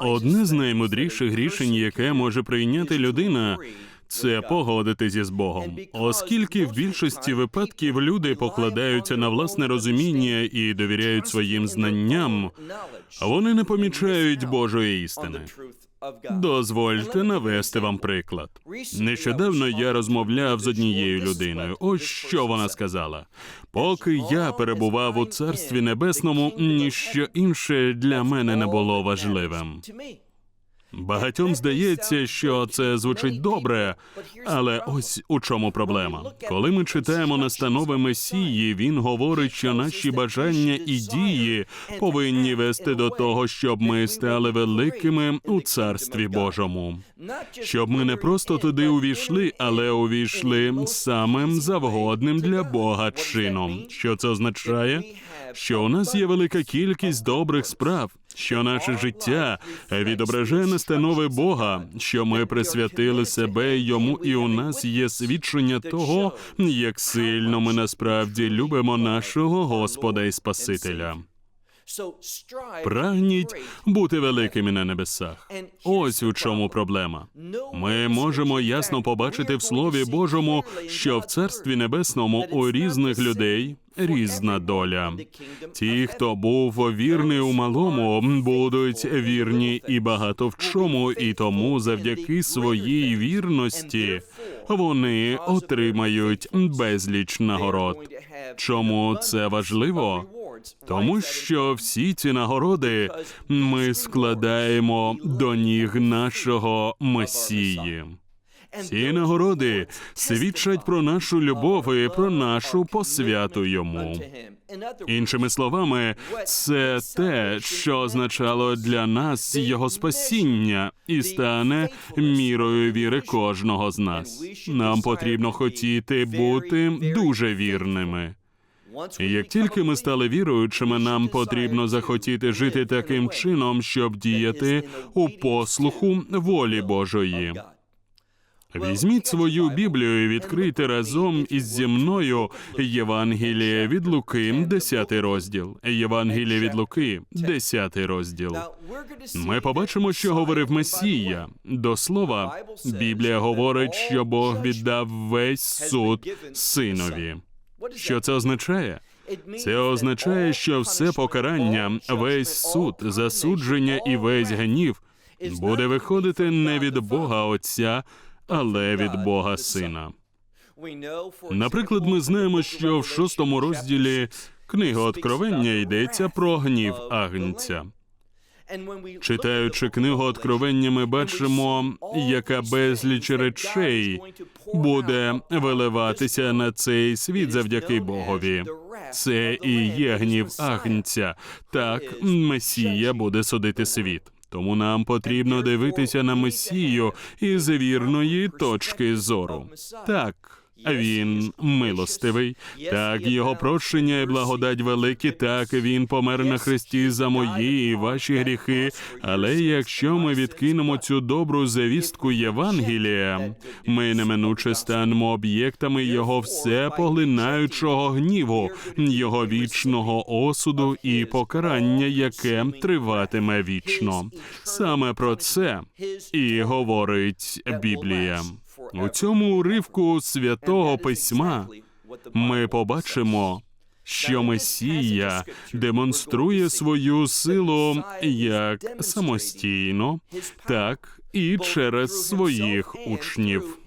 Одне з наймудріших рішень, яке може прийняти людина, це погодитися з Богом, оскільки в більшості випадків люди покладаються на власне розуміння і довіряють своїм знанням, вони не помічають Божої істини. Дозвольте навести вам приклад. Нещодавно я розмовляв з однією людиною. Ось що вона сказала: поки я перебував у царстві небесному, ніщо інше для мене не було важливим. Багатьом здається, що це звучить добре, але ось у чому проблема. Коли ми читаємо настанови Месії, він говорить, що наші бажання і дії повинні вести до того, щоб ми стали великими у царстві Божому. Щоб ми не просто туди увійшли, але увійшли самим завгодним для Бога чином. Що це означає? Що у нас є велика кількість добрих справ, що наше життя відображає настанови Бога, що ми присвятили себе йому, і у нас є свідчення того, як сильно ми насправді любимо нашого Господа і Спасителя. Прагніть бути великими на небесах. Ось у чому проблема. Ми можемо ясно побачити в Слові Божому, що в Царстві Небесному у різних людей різна доля. Ті, хто був вірний у малому, будуть вірні і багато в чому, і тому завдяки своїй вірності вони отримають безліч нагород. Чому це важливо? Тому що всі ці нагороди ми складаємо до ніг нашого Месії. Ці нагороди свідчать про нашу любов і про нашу посвяту йому. Іншими словами, це те, що означало для нас його спасіння, і стане мірою віри кожного з нас. Нам потрібно хотіти бути дуже вірними. Як тільки ми стали віруючими, нам потрібно захотіти жити таким чином, щоб діяти у послуху волі Божої. Візьміть свою Біблію і відкрийте разом із зі мною Євангеліє від Луки, 10 розділ. Євангеліє від Луки, 10 розділ. Ми побачимо, що говорив Месія. До слова, Біблія говорить, що Бог віддав весь суд синові. Що це означає? Це означає, що все покарання, весь суд, засудження і весь гнів буде виходити не від Бога Отця, але від Бога Сина. Наприклад, ми знаємо, що в шостому розділі книги Откровення йдеться про гнів Агнця. Читаючи книгу Откровення, ми бачимо, яка безліч речей буде виливатися на цей світ завдяки Богові. Це і є гнів Агнця. Так, Месія буде судити світ. Тому нам потрібно дивитися на Месію із вірної точки зору. Так. Він милостивий, так його прощення і благодать великі, так він помер на хресті за мої і ваші гріхи. Але якщо ми відкинемо цю добру завістку Євангелія, ми неминуче станемо об'єктами його все поглинаючого гніву, його вічного осуду і покарання, яке триватиме вічно. Саме про це і говорить Біблія. У цьому уривку святого письма ми побачимо, що Месія демонструє свою силу як самостійно, так і через своїх учнів.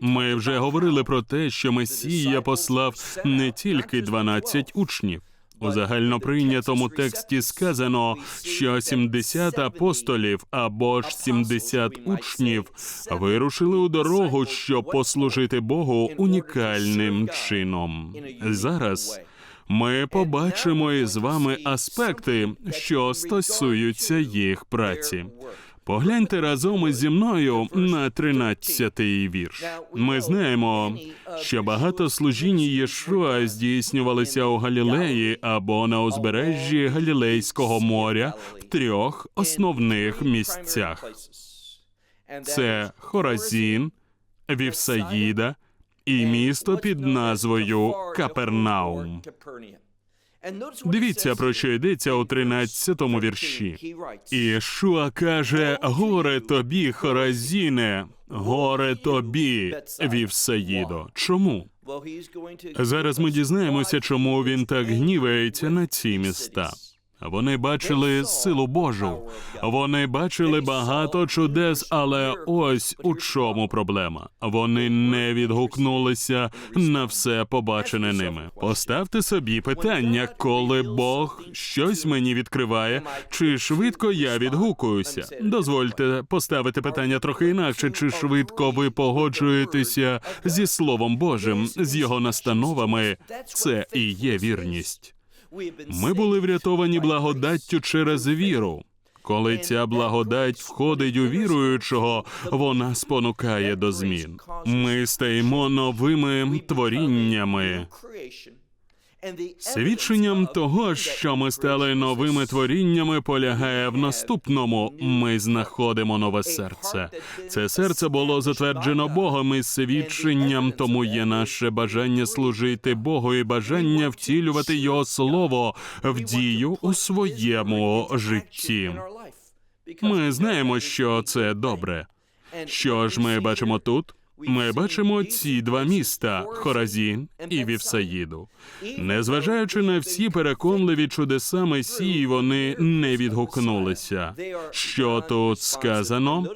Ми вже говорили про те, що Месія послав не тільки 12 учнів. У загальноприйнятому тексті сказано, що 70 апостолів або ж 70 учнів вирушили у дорогу, щоб послужити Богу унікальним чином. Зараз ми побачимо із вами аспекти, що стосуються їх праці. Погляньте разом ізі мною на 13-й вірш. Ми знаємо, що багато служінь Єшуа здійснювалися у Галілеї або на узбережжі Галілейського моря в трьох основних місцях: це Хоразін, Вівсаїда і місто під назвою Капернаум. Дивіться, про що йдеться у 13-му вірші. Ішуа каже: Горе тобі, Хоразіне, горе тобі, Вівсаїдо. Чому? Зараз ми дізнаємося, чому він так гнівається на ці міста. Вони бачили силу Божу, вони бачили багато чудес, але ось у чому проблема. Вони не відгукнулися на все побачене ними. Поставте собі питання, коли Бог щось мені відкриває, чи швидко я відгукуюся. Дозвольте поставити питання трохи інакше, чи швидко ви погоджуєтеся зі Словом Божим, з його настановами. Це і є вірність. Ми були врятовані благодаттю через віру. Коли ця благодать входить у віруючого, вона спонукає до змін. Ми стаємо новими творіннями. Свідченням того, що ми стали новими творіннями, полягає в наступному: ми знаходимо нове серце. Це серце було затверджено Богом і свідченням, тому є наше бажання служити Богу і бажання втілювати Його слово в дію у своєму житті. Ми знаємо, що це добре. Що ж ми бачимо тут? Ми бачимо ці два міста Хоразін і Вівсаїду. Незважаючи на всі переконливі чудеса Месії, вони не відгукнулися. Що тут сказано?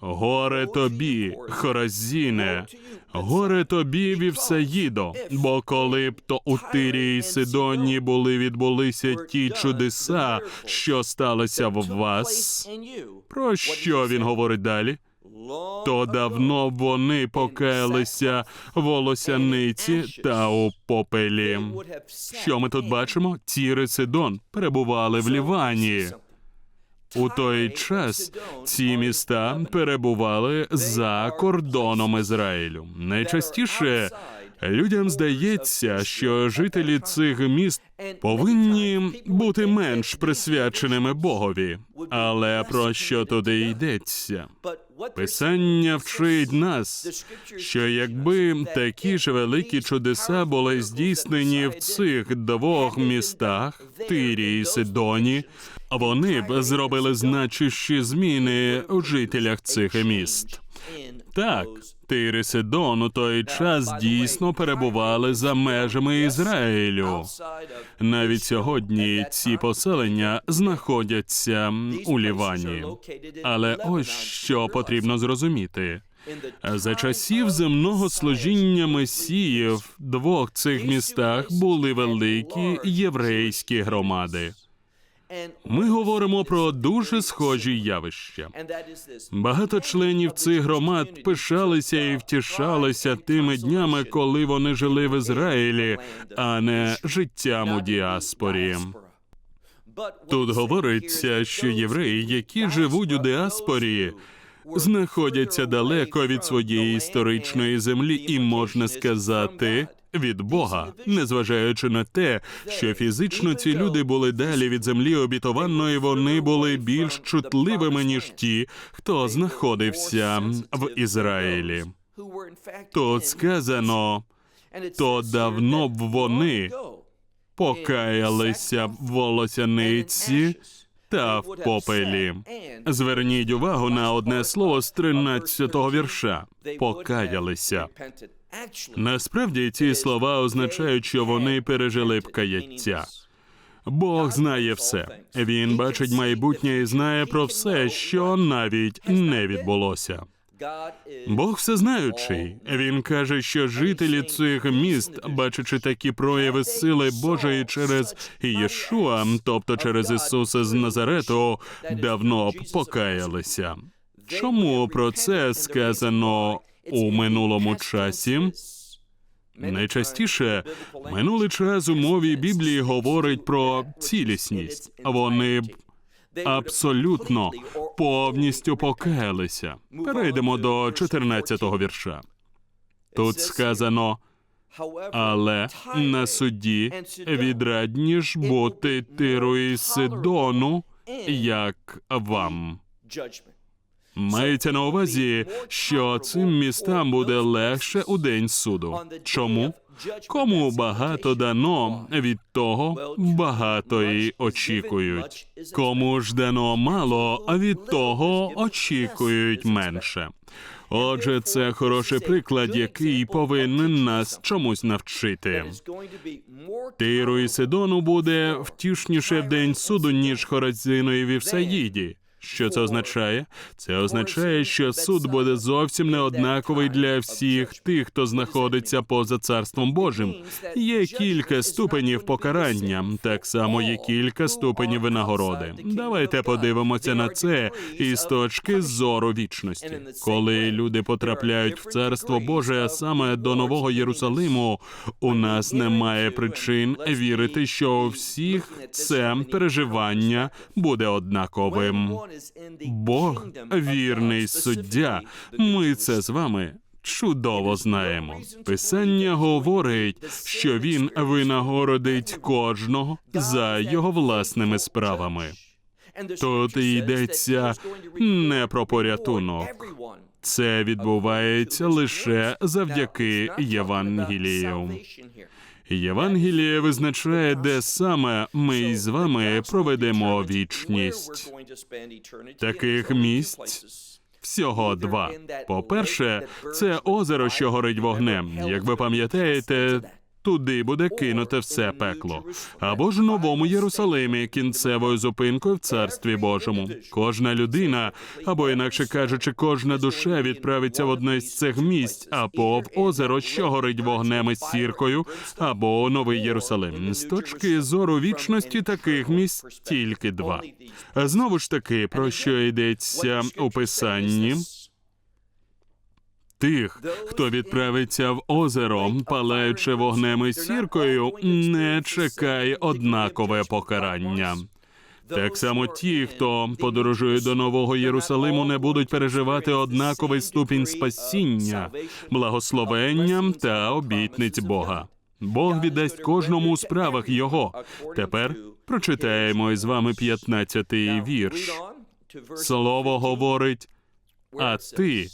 Горе тобі, Хоразіне, горе тобі, Вівсаїдо, бо коли б то у Тирі і Сидоні були відбулися ті чудеса, що сталися в вас. Про що він говорить далі? То давно вони покаялися волосяниці та у попелі. Що ми тут бачимо? Тір і Сидон перебували в Лівані. У той час ці міста перебували за кордоном Ізраїлю. Найчастіше людям здається, що жителі цих міст повинні бути менш присвяченими Богові. Але про що туди йдеться? Писання вчить нас, що якби такі ж великі чудеса були здійснені в цих двох містах, Тирі і Сидоні, вони б зробили значущі зміни у жителях цих міст. Так, Тир і Сидон у той час дійсно перебували за межами Ізраїлю. Навіть сьогодні ці поселення знаходяться у Лівані. Але ось що потрібно зрозуміти. За часів земного служіння месії в двох цих містах були великі єврейські громади. Ми говоримо про дуже схожі явища. Багато членів цих громад пишалися і втішалися тими днями, коли вони жили в Ізраїлі, а не життям у діаспорі. Тут говориться, що євреї, які живуть у діаспорі, знаходяться далеко від своєї історичної землі, і можна сказати. Від Бога, незважаючи на те, що фізично ці люди були далі від землі обітованої, вони були більш чутливими ніж ті, хто знаходився в Ізраїлі. Тут сказано, то давно б вони покаялися в волосяниці та в попелі. Зверніть увагу на одне слово з 13-го вірша покаялися. Насправді ці слова означають, що вони пережили б каяття. Бог знає все. Він бачить майбутнє і знає про все, що навіть не відбулося. Бог всезнаючий. Він каже, що жителі цих міст, бачачи такі прояви сили Божої через Єшуа, тобто через Ісуса з Назарету, давно б покаялися. Чому про це сказано у минулому часі? Найчастіше минулий час у мові Біблії говорить про цілісність. Вони абсолютно повністю покаялися. Перейдемо до 14-го вірша. Тут сказано, але на суді відрадніш бути Тиру і Сидону, як вам. Мається на увазі, що цим містам буде легше у день суду. Чому? Кому багато дано, від того багато й очікують. Кому ж дано мало, а від того очікують менше. Отже, це хороший приклад, який повинен нас чомусь навчити. Тиру і Сидону буде втішніше в день суду, ніж Хоразину і Вівсаїді. Що це означає? Це означає, що суд буде зовсім не однаковий для всіх тих, хто знаходиться поза царством Божим. Є кілька ступенів покарання, так само є кілька ступенів винагороди. Давайте подивимося на це із точки зору вічності. Коли люди потрапляють в царство Боже, а саме до Нового Єрусалиму, у нас немає причин вірити, що у всіх це переживання буде однаковим. Бог вірний суддя. Ми це з вами чудово знаємо. Писання говорить, що він винагородить кожного за його власними справами. Тут йдеться не про порятунок. Це відбувається лише завдяки Євангелію. Євангеліє визначає, де саме ми із вами проведемо вічність. Таких місць всього два. По-перше, це озеро, що горить вогнем. Як ви пам'ятаєте, туди буде кинуте все пекло. Або ж в новому Єрусалимі кінцевою зупинкою в царстві Божому. Кожна людина, або інакше кажучи, кожна душа відправиться в одне з цих місць, або в озеро, що горить вогнем із сіркою, або у новий Єрусалим. З точки зору вічності таких місць тільки два. Знову ж таки, про що йдеться у писанні? Тих, хто відправиться в озеро, палаючи вогнем і сіркою, не чекає однакове покарання. Так само ті, хто подорожує до Нового Єрусалиму, не будуть переживати однаковий ступінь спасіння, благословення та обітниць Бога. Бог віддасть кожному у справах його. Тепер прочитаємо із вами 15-й вірш. Слово говорить, а ти,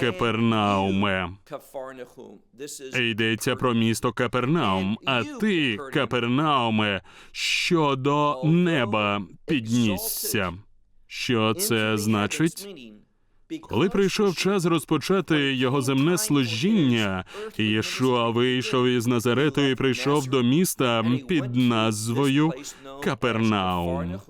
Капернауме. Йдеться про місто Капернаум. А ти, Капернауме, що до неба піднісся. Що це значить? Коли прийшов час розпочати його земне служіння, Єшуа вийшов із Назарету і прийшов до міста під назвою Капернаум.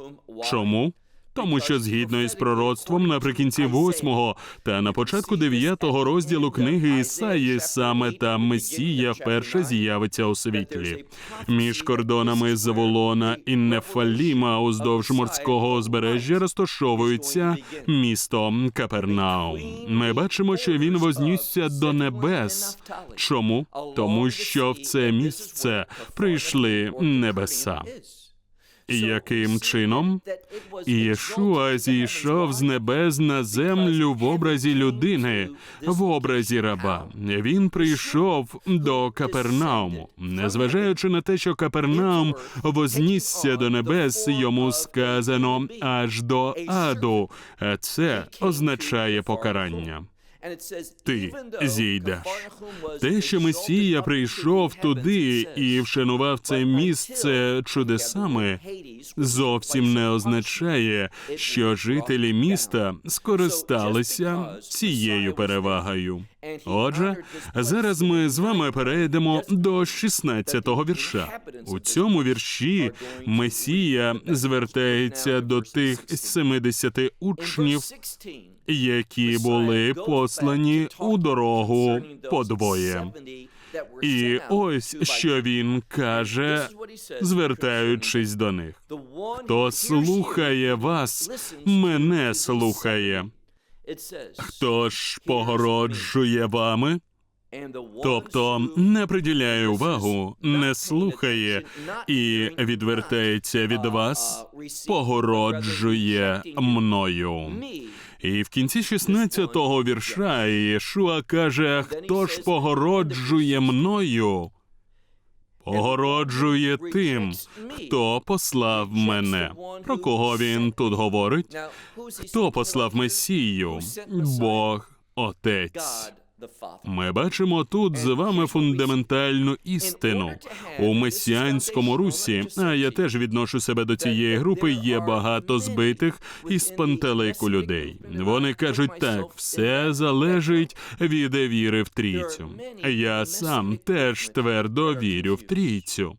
Чому? Тому що згідно із пророцтвом наприкінці восьмого та на початку дев'ятого розділу книги Ісаї саме там Месія вперше з'явиться у світлі. Між кордонами Заволона і Нефаліма уздовж морського узбережжя розташовується місто Капернаум. Ми бачимо, що він вознісся до небес. Чому? Тому що в це місце прийшли небеса. Яким чином? Ієшуа зійшов з небес на землю в образі людини, в образі раба. Він прийшов до Капернауму. Незважаючи на те, що Капернаум вознісся до небес, йому сказано аж до аду. Це означає покарання. Ти зійдеш. Те, що Месія прийшов туди і вшанував це місце чудесами, зовсім не означає, що жителі міста скористалися цією перевагою. Отже, зараз ми з вами перейдемо до 16-го вірша. У цьому вірші Месія звертається до тих 70 учнів, які були послані у дорогу подвоє. І ось що він каже, звертаючись до них. Хто слухає вас, мене слухає. Хто ж погороджує вами? Тобто не приділяє увагу, не слухає і відвертається від вас, погороджує мною. І в кінці 16-го вірша Єшуа каже: Хто ж погороджує мною? Погороджує тим, хто послав мене. Про кого він тут говорить? Хто послав Месію? Бог Отець. Ми бачимо тут з вами фундаментальну істину у месіанському русі. А я теж відношу себе до цієї групи. Є багато збитих і спантелику людей. Вони кажуть так: все залежить від віри в трійцю. Я сам теж твердо вірю в трійцю.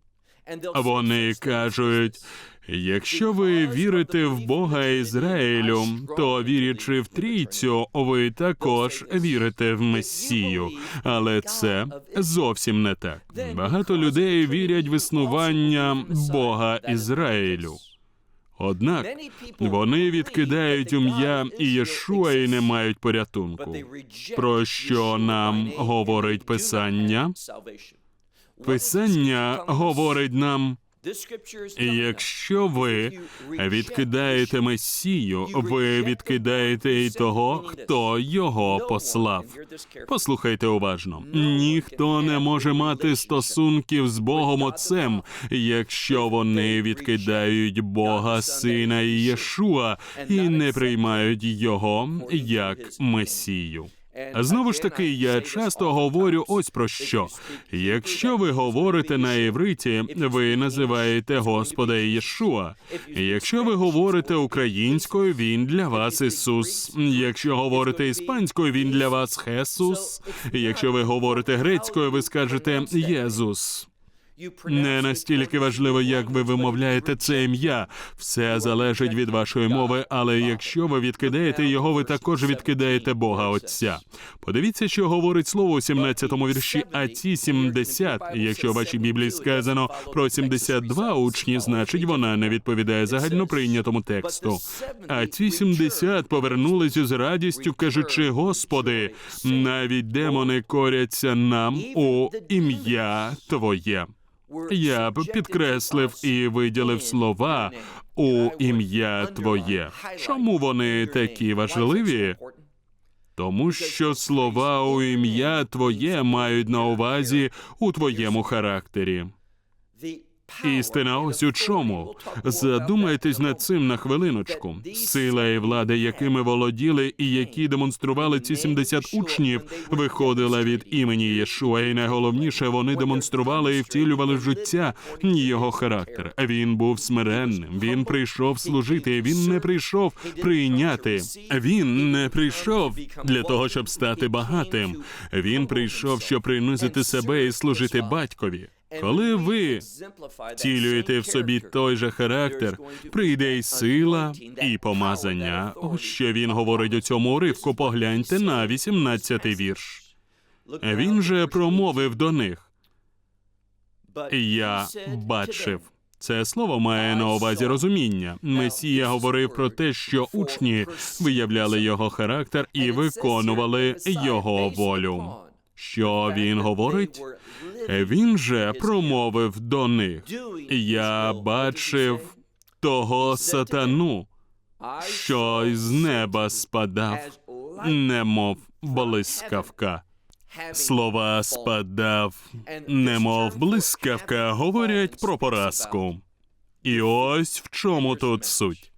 Вони кажуть. Якщо ви вірите в Бога Ізраїлю, то вірячи в трійцю, ви також вірите в Месію. Але це зовсім не так. Багато людей вірять в існування Бога Ізраїлю. Однак вони відкидають ім'я Ієшуа і не мають порятунку. Про що нам говорить Писання? Писання говорить нам. Якщо ви відкидаєте Месію, ви відкидаєте і того, хто його послав. Послухайте уважно: ніхто не може мати стосунків з Богом Отцем, якщо вони відкидають Бога Сина і Єшуа і не приймають його як Месію. Знову ж таки, я часто говорю ось про що. Якщо ви говорите на євриті, ви називаєте Господа Єшуа. Якщо ви говорите українською, він для вас Ісус. Якщо говорите іспанською, він для вас Хесус. Якщо ви говорите грецькою, ви скажете Єзус. Не настільки важливо, як ви вимовляєте це ім'я. Все залежить від вашої мови, але якщо ви відкидаєте його, ви також відкидаєте Бога Отця. Подивіться, що говорить слово у 17-му вірші. А ці 70, якщо в вашій Біблії сказано про 72 учні, значить вона не відповідає загальноприйнятому тексту. А ці 70 повернулись з радістю, кажучи: Господи, навіть демони коряться нам у ім'я Твоє. Я б підкреслив і виділив слова у ім'я Твоє. Чому вони такі важливі? Тому що слова у ім'я Твоє мають на увазі у твоєму характері. Істина ось у чому. Задумайтесь над цим на хвилиночку. Сила і влада, якими володіли і які демонстрували ці 70 учнів, виходила від імені Єшуа. І найголовніше, вони демонстрували і втілювали життя його характер. Він був смиренним. Він прийшов служити. Він не прийшов прийняти. Він не прийшов для того, щоб стати багатим. Він прийшов, щоб принизити себе і служити батькові. Коли ви втілюєте в собі той же характер, прийде й сила, і помазання. Ось що він говорить у цьому уривку. Погляньте на 18-й вірш. Він же промовив до них. Я бачив. Це слово має на увазі розуміння. Месія говорив про те, що учні виявляли його характер і виконували його волю. Що він говорить? Він же промовив до них. Я бачив того сатану, що з неба спадав, немов блискавка. Слова спадав, немов блискавка, говорять про поразку. І ось в чому тут суть.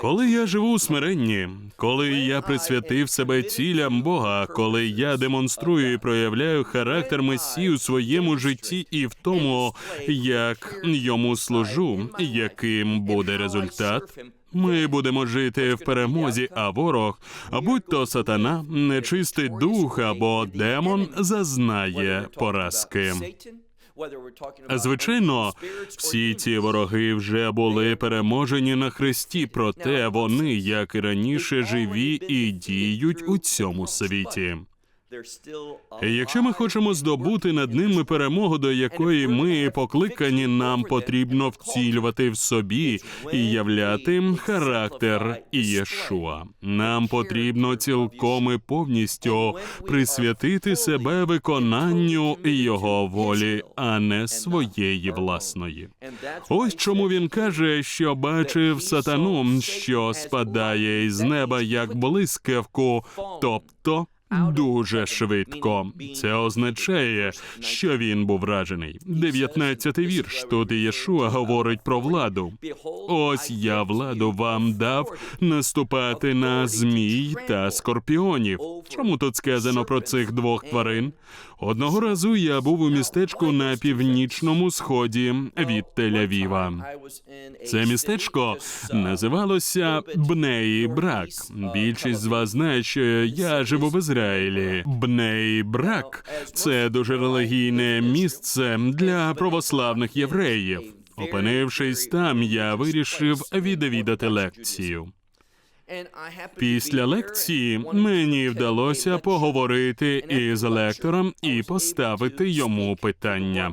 Коли я живу у смиренні, Коли я присвятив себе цілям Бога, коли я демонструю і проявляю характер Месії у своєму житті і в тому, як йому служу, яким буде результат. Ми будемо жити в перемозі, а ворог, а будь то сатана, нечистий дух або демон, зазнає поразки. Звичайно, всі ці вороги вже були переможені на хресті, проте вони, як і раніше, живі і діють у цьому світі. І Якщо ми хочемо здобути над ними перемогу, до якої ми покликані, нам потрібно вцілювати в собі і являти характер Ієшуа. Нам потрібно цілком і повністю присвятити себе виконанню його волі, а не своєї власної. Ось чому він каже, що бачив сатану, що спадає із неба як блискавку, тобто дуже швидко. Це означає, що він був вражений. Дев'ятнадцятий вірш. Тут Єшуа говорить про владу. Ось я владу вам дав наступати на змій та скорпіонів. Чому тут сказано про цих двох тварин? Одного разу я був у містечку на північному сході від Тель-Авіва. Це містечко називалося Бнеї Брак. Більшість з вас знає, що я живу в Ізраїлі. Бнеї Брак це дуже релігійне місце для православних євреїв. Опинившись там, я вирішив відвідати лекцію. Після лекції мені вдалося поговорити із лектором і поставити йому питання.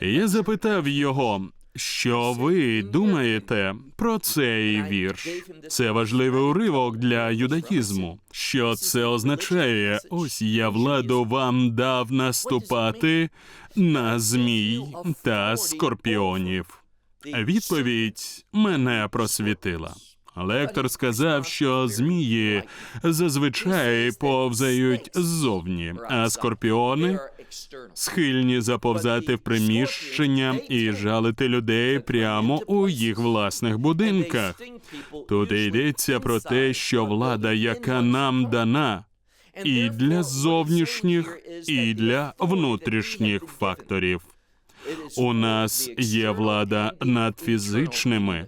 Я запитав його, що ви думаєте про цей вірш? Це важливий уривок для юдаїзму. Що це означає? Ось я владу вам дав наступати на змій та скорпіонів. Відповідь мене просвітила. Лектор сказав, що змії зазвичай повзають ззовні, а скорпіони схильні заповзати в приміщення і жалити людей прямо у їх власних будинках. Тут йдеться про те, що влада, яка нам дана, і для зовнішніх, і для внутрішніх факторів. У нас є влада над фізичними.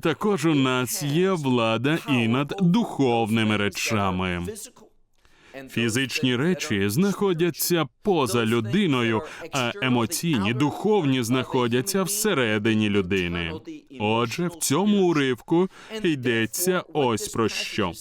Також у нас є влада і над духовними речами. Фізичні речі знаходяться поза людиною, а емоційні, духовні знаходяться всередині людини. Отже, в цьому уривку йдеться ось про що.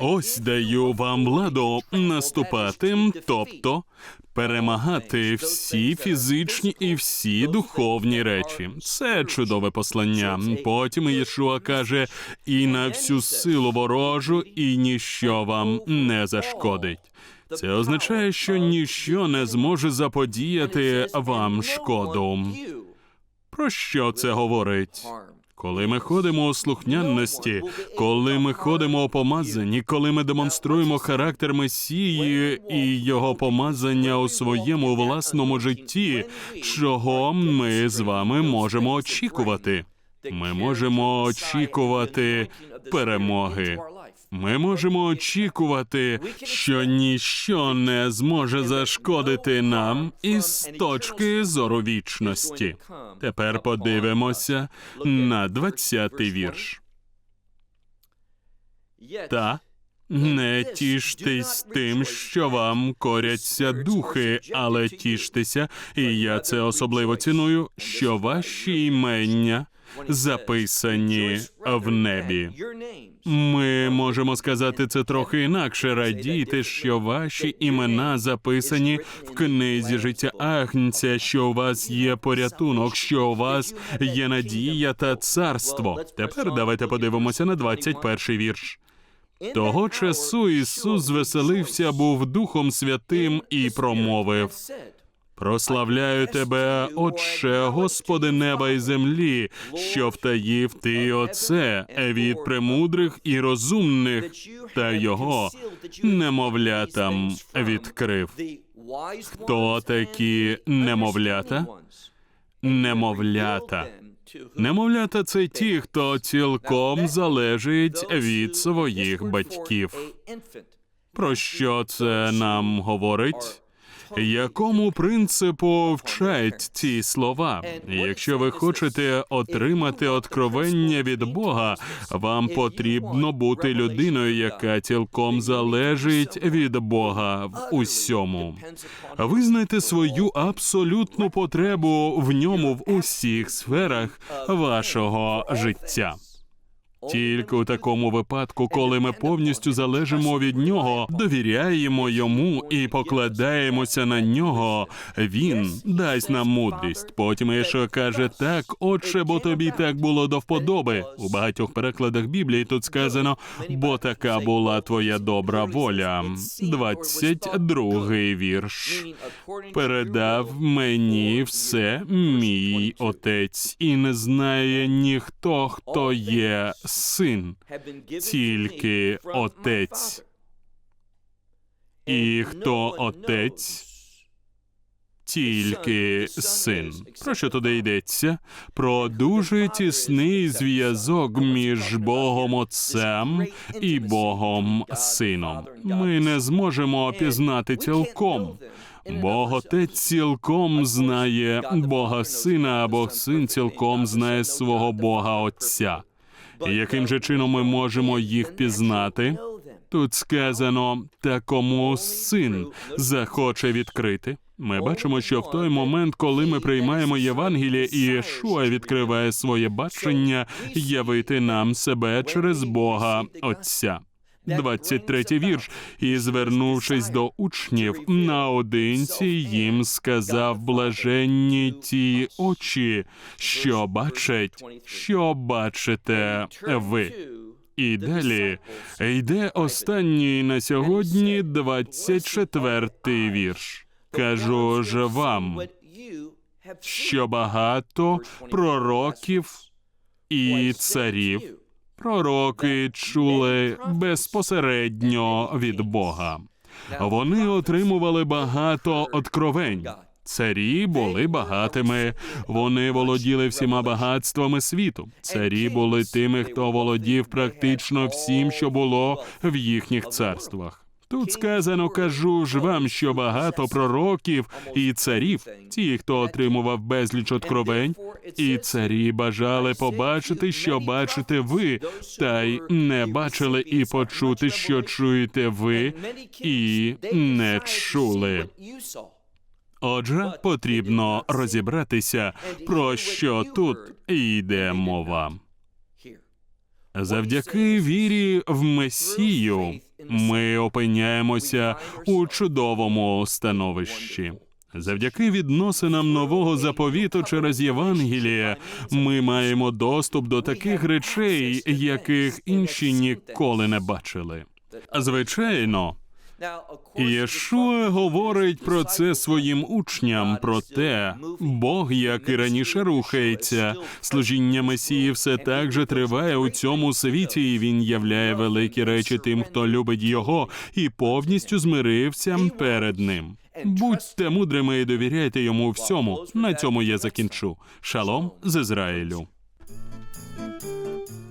Ось даю вам владу наступати, тобто перемагати всі фізичні і всі духовні речі. Це чудове послання. Потім Єшуа каже: і на всю силу ворожу, і ніщо вам не зашкодить. Це означає, що ніщо не зможе заподіяти вам шкоду. Про що це говорить? Коли ми ходимо у слухняності, коли ми ходимо у помазанні, коли ми демонструємо характер Месії і його помазання у своєму власному житті, чого ми з вами можемо очікувати? Ми можемо очікувати перемоги. Ми можемо очікувати, що ніщо не зможе зашкодити нам із точки зору вічності. Тепер подивимося на 20-й вірш. Та не тіштесь тим, що вам коряться духи, але тіштеся, і я це особливо ціную, що ваші імення записані в небі. Ми можемо сказати це трохи інакше. Радійте, що ваші імена записані в книзі життя Агнця, що у вас є порятунок, що у вас є надія та царство. Тепер давайте подивимося на 21-й вірш. Того часу Ісус звеселився, був Духом Святим і промовив. Прославляю тебе, Отче, Господи неба і землі, що втаїв ти оце від премудрих і розумних, та його немовлятам відкрив. Хто такі немовлята? Немовлята. Немовлята це ті, хто цілком залежить від своїх батьків. Про що це нам говорить? Якому принципу вчать ці слова? Якщо ви хочете отримати откровення від Бога, вам потрібно бути людиною, яка цілком залежить від Бога в усьому. Визнайте свою абсолютну потребу в ньому в усіх сферах вашого життя. Тільки у такому випадку, коли ми повністю залежимо від нього, довіряємо йому і покладаємося на нього, він дасть нам мудрість. Потім Ішо каже: так, отче, бо тобі так було до вподоби. У багатьох перекладах Біблії тут сказано, бо така була твоя добра воля. 22-й вірш. Передав мені все мій отець, і не знає ніхто, хто є син, тільки отець. І хто отець, тільки син. Про що туди йдеться? Про дуже тісний зв'язок між Богом Отцем і Богом Сином. Ми не зможемо опізнати цілком. Бог Отець цілком знає Бога Сина, а Бог Син цілком знає свого Бога Отця. Яким же чином ми можемо їх пізнати? Тут сказано, та кому син захоче відкрити. Ми бачимо, що в той момент, коли ми приймаємо Євангеліє, і Єшуа відкриває своє бачення явити нам себе через Бога Отця. 23-й вірш. І звернувшись до учнів наодинці, їм сказав блаженні ті очі, що бачать, що бачите ви. І далі йде останній на сьогодні 24-й вірш. Кажу ж вам, що багато пророків і царів пророки чули безпосередньо від Бога. Вони отримували багато откровень. Царі були багатими, вони володіли всіма багатствами світу. Царі були тими, хто володів практично всім, що було в їхніх царствах. Тут сказано, кажу ж вам, що багато пророків і царів, ті, хто отримував безліч откровень, і царі бажали побачити, що бачите ви, та й не бачили і почути, що чуєте ви, і не чули. Отже, потрібно розібратися, про що тут йде мова. Завдяки вірі в Месію ми опиняємося у чудовому становищі. Завдяки відносинам нового заповіту через Євангеліє ми маємо доступ до таких речей, яких інші ніколи не бачили. Звичайно, Єшуа говорить про це своїм учням, про те, Бог, як і раніше, рухається. Служіння Месії все так же триває у цьому світі, і він являє великі речі тим, хто любить його, і повністю змирився перед ним. Будьте мудрими і довіряйте йому всьому. На цьому я закінчу. Шалом з Ізраїлю.